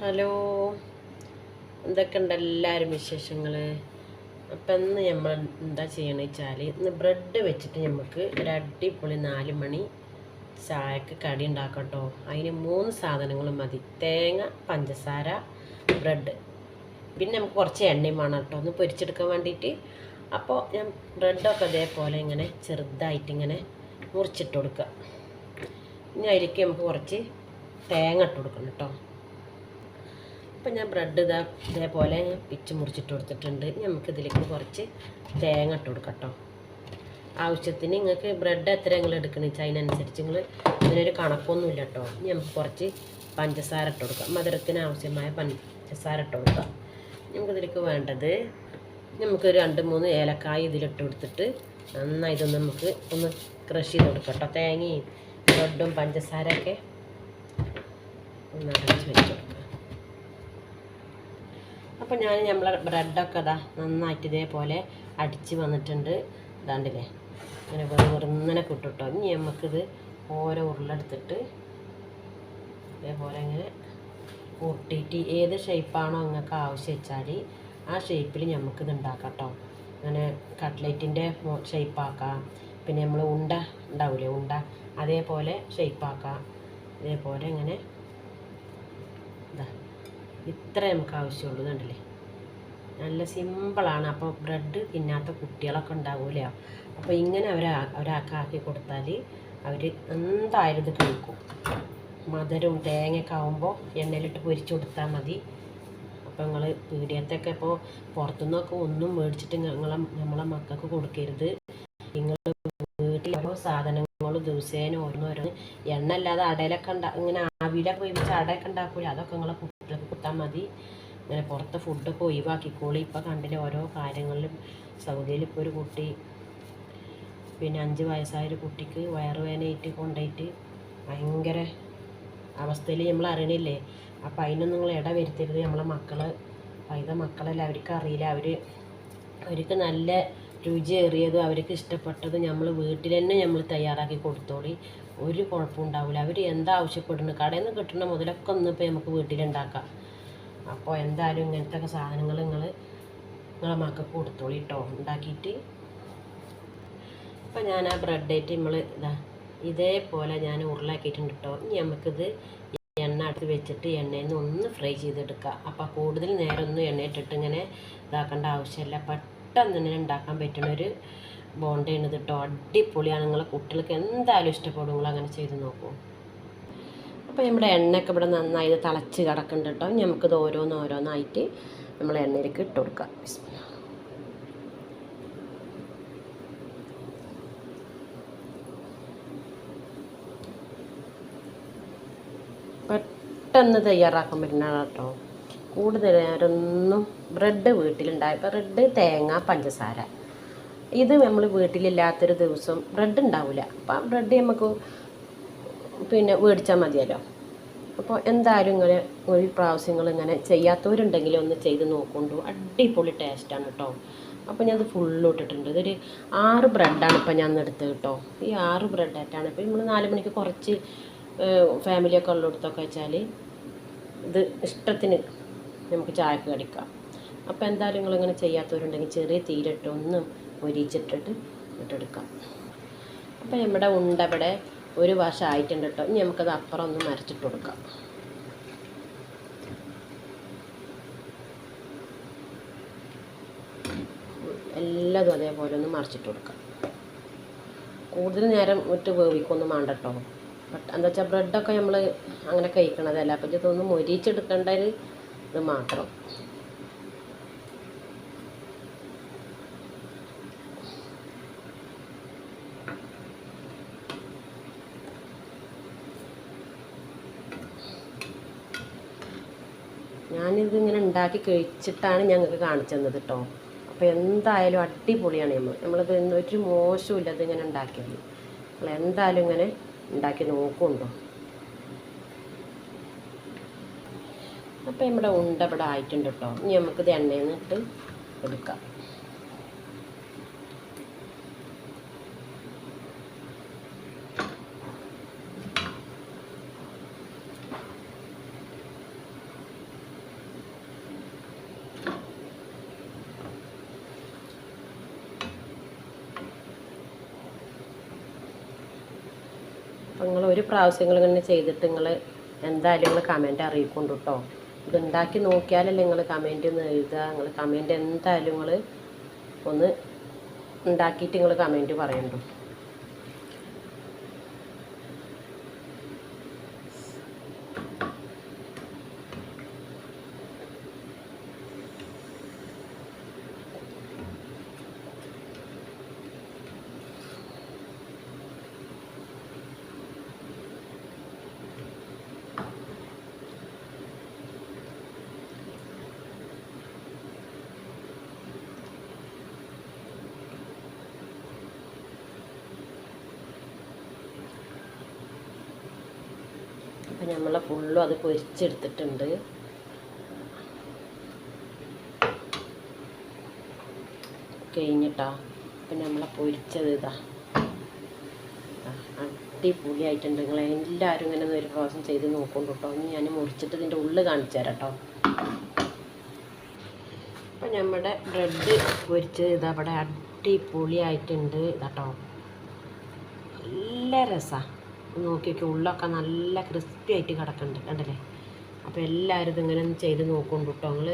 Hello. എന്തൊക്കെയുണ്ട് എല്ലാവരും വിശേഷങ്ങൾ അപ്പം ഇന്ന് നമ്മൾ എന്താ ചെയ്യണമെന്ന് വെച്ചാൽ ഇന്ന് ബ്രെഡ് വെച്ചിട്ട് നമുക്ക് ഒരു അടിപൊളി നാല് മണി ചായക്ക് കടി ഉണ്ടാക്കട്ടോ കേട്ടോ അതിന് മൂന്ന് സാധനങ്ങൾ മതി. തേങ്ങ പഞ്ചസാര ബ്രെഡ്. പിന്നെ നമുക്ക് കുറച്ച് എണ്ണയും വേണം കേട്ടോ ഒന്ന് പൊരിച്ചെടുക്കാൻ വേണ്ടിയിട്ട്. അപ്പോൾ ഞാൻ ബ്രെഡൊക്കെ അതേപോലെ ഇങ്ങനെ ചെറുതായിട്ട് ഇങ്ങനെ മുറിച്ചിട്ട് കൊടുക്കുക ഇനി അതിലേക്ക് നമുക്ക് കുറച്ച് തേങ്ങ ഇട്ട് കൊടുക്കണം കേട്ടോ അപ്പം ഞാൻ ബ്രെഡ് ഇതാ ഇതേപോലെ പിച്ച് മുറിച്ചിട്ട് കൊടുത്തിട്ടുണ്ട്. നമുക്ക് ഇതിലേക്ക് കുറച്ച് തേങ്ങ ഇട്ട് കൊടുക്കട്ടോ ആവശ്യത്തിന് നിങ്ങൾക്ക് ബ്രെഡ് എത്ര നിങ്ങൾ വെച്ചാൽ അതിനനുസരിച്ച് നിങ്ങൾ ഇതിനൊരു കണക്കൊന്നുമില്ല കേട്ടോ. ഇനി നമുക്ക് കുറച്ച് പഞ്ചസാര ഇട്ട് കൊടുക്കാം. മധുരത്തിന് ആവശ്യമായ പഞ്ചസാര ഇട്ട് കൊടുക്കാം. നമുക്കിതിലേക്ക് വേണ്ടത് നമുക്ക് രണ്ട് മൂന്ന് ഏലക്കായ ഇതിലിട്ട് കൊടുത്തിട്ട് നന്നായി നമുക്ക് ഒന്ന് ക്രഷ് ചെയ്ത് കൊടുക്കാം കേട്ടോ. തേങ്ങയും ബ്രെഡും പഞ്ചസാരയൊക്കെ ഒന്ന് അടച്ച് വെച്ച്. കൊടുക്കാം അപ്പോൾ ഞാൻ നമ്മളെ ബ്രെഡൊക്കെ ഇതാ നന്നായിട്ട് ഇതേപോലെ അടിച്ച് വന്നിട്ടുണ്ട്. ഇതാണ്ടില്ലേ? ഇങ്ങനെ വെറു വെറുങ്ങനെ കിട്ടുട്ടോ. ഇനി നമുക്കിത് ഓരോ ഉരുളെടുത്തിട്ട് ഇതേപോലെ ഇങ്ങനെ ഉരുട്ടിയിട്ട് ഏത് ഷേപ്പാണോ നിങ്ങൾക്ക് ആവശ്യം വെച്ചാൽ ആ ഷേപ്പിൽ നമുക്കിത് ഉണ്ടാക്കാം കേട്ടോ അങ്ങനെ കട്ട്ലേറ്റിന്റെ ഷേപ്പാക്കാം പിന്നെ നമ്മൾ ഉണ്ട ഉണ്ടാവില്ലേ ഉണ്ട അതേപോലെ ഷേപ്പാക്കാം ഇതേപോലെ ഇങ്ങനെ ഇതാ ഇത്ര നമുക്ക് ആവശ്യമുള്ളൂ കണ്ടില്ലേ നല്ല സിമ്പിളാണ്. അപ്പോൾ ബ്രെഡ് തിന്നാത്ത കുട്ടികളൊക്കെ ഉണ്ടാവില്ല അപ്പോൾ ഇങ്ങനെ അവർ ഒരാൾക്ക് ആക്കി കൊടുത്താൽ അവർ എന്തായാലും ഇത് കഴിക്കും. മധുരവും തേങ്ങയൊക്കെ ആകുമ്പോൾ എണ്ണയിലിട്ട് പൊരിച്ചു കൊടുത്താൽ മതി. അപ്പോൾ നിങ്ങൾ പീഡിയത്തൊക്കെ ഇപ്പോൾ പുറത്തുനിന്നൊക്കെ ഒന്നും മേടിച്ചിട്ട് ഞങ്ങളെ നമ്മളെ മക്കൾക്ക് കൊടുക്കരുത്. നിങ്ങൾ വീട്ടിൽ ഓരോ സാധനങ്ങൾ ദിവസേന ഓരോന്നോരോന്ന് എണ്ണ അല്ലാതെ അടയിലൊക്കെ ഉണ്ടാ ഇങ്ങനെ ആവിയിലൊക്കെ വേവിച്ച് അടയൊക്കെ ഉണ്ടാക്കൂല അതൊക്കെ നിങ്ങളെ കുട്ടികൾക്ക് കൊടുത്താൽ മതി. ഇങ്ങനെ പുറത്തെ ഫുഡൊക്കെ ഒഴിവാക്കിക്കോളി. ഇപ്പോൾ കണ്ടില്ല ഓരോ കാര്യങ്ങളിലും സൗദിയിൽ ഇപ്പോൾ ഒരു കുട്ടി പിന്നെ അഞ്ച് വയസ്സായ ഒരു കുട്ടിക്ക് വയറുവേദനയായിട്ട് കൊണ്ടുപോയിട്ട് ഭയങ്കര അവസ്ഥയിൽ നമ്മൾ അറിയണില്ലേ? അപ്പം അതിനൊന്നും നിങ്ങൾ ഇട വരുത്തരുത്. നമ്മളെ മക്കൾ പൈത മക്കളല്ല അവർക്ക് അറിയില്ല. അവർ അവർക്ക് നല്ല രുചി രുചിയേറിയതും അവർക്ക് ഇഷ്ടപ്പെട്ടതും നമ്മൾ വീട്ടിൽ തന്നെ നമ്മൾ തയ്യാറാക്കി കൊടുത്തോളി. ഒരു കുഴപ്പമുണ്ടാവില്ല അവർ എന്താ ആവശ്യപ്പെടുന്നു കടയിൽ നിന്ന് കിട്ടുന്ന മുതലൊക്കെ ഒന്നിപ്പോൾ നമുക്ക് വീട്ടിലുണ്ടാക്കാം അപ്പോൾ എന്തായാലും ഇങ്ങനത്തെ സാധനങ്ങൾ നിങ്ങൾ നിങ്ങളെ മക്കൾക്ക് കൊടുത്തോളി കേട്ടോ ഉണ്ടാക്കിയിട്ട് അപ്പോൾ ഞാൻ ആ ബ്രെഡ് ആയിട്ട് നമ്മൾ ഇതാ ഇതേപോലെ ഞാൻ ഉരുളാക്കിയിട്ടുണ്ട് കേട്ടോ ഇനി നമുക്കിത് എണ്ണ അടുത്ത് വെച്ചിട്ട് എണ്ണയിൽ നിന്ന് ഒന്ന് ഫ്രൈ ചെയ്തെടുക്കുക അപ്പോൾ കൂടുതൽ നേരം ഒന്നും എണ്ണയിട്ടിട്ട് ഇങ്ങനെ ഇതാക്കേണ്ട ആവശ്യമില്ല പെട്ടെന്ന് തന്നെ ഉണ്ടാക്കാൻ പറ്റുന്ന ഒരു ബോണ്ടയാണ് ഇത് കേട്ടോ അടിപൊളിയാണ്. നിങ്ങളെ കുട്ടികൾക്ക് എന്തായാലും ഇഷ്ടപ്പെടും. നിങ്ങൾ അങ്ങനെ ചെയ്ത് നോക്കൂ. അപ്പോൾ നമ്മുടെ എണ്ണയൊക്കെ ഇവിടെ നന്നായി തിളച്ച് കിടക്കുന്നുണ്ട് കേട്ടോ. നമുക്കിത് ഓരോന്ന് ഓരോന്നായിട്ട് നമ്മൾ എണ്ണയിലേക്ക് ഇട്ട് കൊടുക്കാം. പെട്ടെന്ന് തയ്യാറാക്കാൻ പറ്റുന്നതാണ് കേട്ടോ. കൂടുതൽ നേരമൊന്നും ബ്രെഡ് വീട്ടിലുണ്ടായപ്പോൾ ബ്രെഡ് തേങ്ങ പഞ്ചസാര. ഇത് നമ്മൾ വീട്ടിലില്ലാത്തൊരു ദിവസം ബ്രെഡ് ഉണ്ടാവില്ല. അപ്പം ബ്രെഡ് നമുക്ക് പിന്നെ മേടിച്ചാൽ മതിയല്ലോ. അപ്പോൾ എന്തായാലും ഇങ്ങനെ ഒരു പ്രാവശ്യങ്ങൾ ഇങ്ങനെ ചെയ്യാത്തവരുണ്ടെങ്കിൽ ഒന്ന് ചെയ്ത് നോക്കൊണ്ടു. അടിപൊളി ടേസ്റ്റാണ് കേട്ടോ അപ്പോൾ ഞാനത് ഫുള്ള് ഇട്ടിട്ടുണ്ട്. ഇതൊരു ആറ് ബ്രെഡാണ് ഇപ്പം ഞാൻ എടുത്തത് കേട്ടോ ഈ ആറ് ബ്രെഡായിട്ടാണ് ഇപ്പോൾ നമ്മൾ നാല് മണിക്ക് കുറച്ച് ഫാമിലിയൊക്കെ ഉള്ളിടത്തൊക്കെ വെച്ചാൽ ഇത് ഇഷ്ടത്തിന് നമുക്ക് ചായക്ക് കടിക്കാം. അപ്പോൾ എന്തായാലും നിങ്ങളിങ്ങനെ ചെയ്യാത്തവരുണ്ടെങ്കിൽ ചെറിയ തീരിട്ട് ഒന്ന് ഇട്ടെടുക്കാം അപ്പോൾ നമ്മുടെ ഉണ്ട ഇവിടെ ഒരു വശം ആയിട്ടുണ്ട് കേട്ടോ. ഇനി നമുക്കത് അപ്പുറം ഒന്ന് മരച്ചിട്ട് കൊടുക്കാം. എല്ലാതും അതേപോലെ ഒന്ന് മറിച്ചിട്ട് കൊടുക്കാം. കൂടുതൽ നേരം ഇട്ട് വേവിക്കൊന്നും വേണ്ട കേട്ടോ. ബട്ട് എന്താ വെച്ചാൽ ബ്രെഡൊക്കെ നമ്മൾ അങ്ങനെ കഴിക്കണതല്ല. അപ്പം ഇതൊന്ന് മൊരിച്ചെടുക്കേണ്ട ഇത് മാത്രം. ഞാനിത് ഇങ്ങനെ ഉണ്ടാക്കി കഴിച്ചിട്ടാണ് ഞങ്ങൾക്ക് കാണിച്ചു തന്നത് കേട്ടോ. അപ്പോൾ എന്തായാലും അടിപൊളിയാണ് നമ്മൾ നമ്മളിത് ഒരു മോശമില്ല ഇതിങ്ങനെ ഉണ്ടാക്കിയത്. നമ്മൾ എന്തായാലും ഇങ്ങനെ ഉണ്ടാക്കി നോക്കുന്നുണ്ടോ? അപ്പോൾ നമ്മുടെ ഉണ്ട ഇവിടെ ആയിട്ടുണ്ട് കേട്ടോ. ഇനി നമുക്കിത് എണ്ണയിൽ നിന്ന് ഇട്ട് എടുക്കാം. നിങ്ങൾ ഒരു പ്രാവശ്യം ഇങ്ങനെ ചെയ്തിട്ട് നിങ്ങൾ എന്തായാലും നിങ്ങൾ കമന്റ് അറിയിക്കൊണ്ട് കേട്ടോ ഇത് ഉണ്ടാക്കി നോക്കിയാലല്ലേ നിങ്ങൾ കമന്റ് ഒന്ന് എഴുതുക. നിങ്ങൾ കമന്റ് എന്തായാലും നിങ്ങൾ ഒന്ന് ഉണ്ടാക്കിയിട്ട് നിങ്ങൾ കമന്റ് പറയണ്ടു അപ്പം നമ്മൾ ഫുള്ളും അത് പൊരിച്ചെടുത്തിട്ടുണ്ട്. കഴിഞ്ഞിട്ടാ. അപ്പം നമ്മളെ പൊരിച്ചത് ഇതാ. അടിപൊളിയായിട്ടുണ്ട് എല്ലാവരും ഇങ്ങനെ ഒരു പ്രാവശ്യം ചെയ്ത് നോക്കുന്നുണ്ട് കേട്ടോ ഇനി ഞാൻ മുറിച്ചിട്ട് ഇതിന്റെ ഉള്ളിൽ കാണിച്ചു തരാം കേട്ടോ അപ്പം നമ്മുടെ ബ്രെഡ് പൊരിച്ചത് ഇതാ. ഇവിടെ അടിപൊളിയായിട്ടുണ്ട് ഇതാട്ടോ. നല്ല രസമാണ് നോക്കിയൊക്കെ ഉള്ളൊക്കെ നല്ല ക്രിസ്പി ആയിട്ട് കിടക്കുന്നുണ്ട് കണ്ടില്ലേ? അപ്പോൾ എല്ലാവരും ഇതിങ്ങനെ ചെയ്ത് നോക്കുന്നുണ്ട് കേട്ടോ നിങ്ങൾ